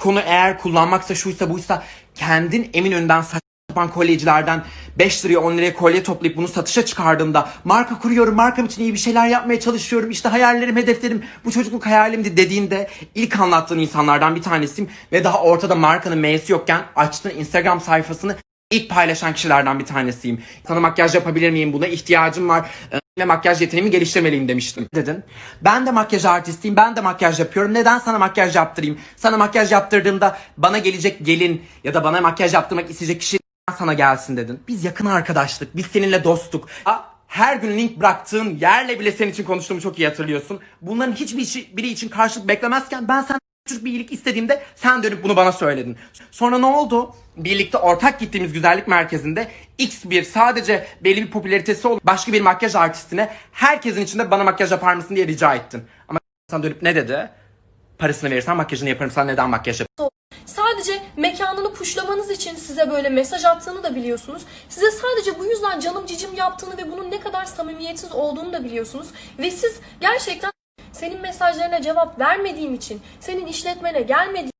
Konu eğer kullanmaksa şuysa buysa kendin emin önden saçma sapan kolyecilerden 5 liraya 10 liraya kolye toplayıp bunu satışa çıkardığında marka kuruyorum, markam için iyi bir şeyler yapmaya çalışıyorum, işte hayallerim, hedeflerim, bu çocukluk hayalimdi dediğinde ilk anlattığın insanlardan bir tanesiyim ve daha ortada markanın M'si yokken açtığın Instagram sayfasını ilk paylaşan kişilerden bir tanesiyim. Sana makyaj yapabilir miyim? Buna ihtiyacım var. Ve makyaj yeteneğimi geliştirmeliyim demiştim. Dedin. Ben de makyaj artistiyim. Ben de makyaj yapıyorum. Neden sana makyaj yaptırayım? Sana makyaj yaptırdığımda bana gelecek gelin ya da bana makyaj yaptırmak isteyecek kişi sana gelsin dedin. Biz yakın arkadaşlık. Biz seninle dostluk. Her gün link bıraktığın yerle bile senin için konuştuğumu çok iyi hatırlıyorsun. Bunların hiçbir işi- biri için karşılık beklemezken ben sen küçük bir iyilik istediğimde sen dönüp bunu bana söyledin. Sonra ne oldu? Birlikte ortak gittiğimiz güzellik merkezinde X bir sadece belli bir popülaritesi olan başka bir makyaj artistine herkesin içinde bana makyaj yapar mısın diye rica ettin. Ama sen dönüp ne dedi? Parasını verirsen makyajını yaparım. Sen neden makyaj yap? Sadece mekanını puşlamanız için size böyle mesaj attığını da biliyorsunuz. Size sadece bu yüzden canım cicim yaptığını ve bunun ne kadar samimiyetsiz olduğunu da biliyorsunuz. Ve siz gerçekten senin mesajlarına cevap vermediğim için, senin işletmene gelmediğim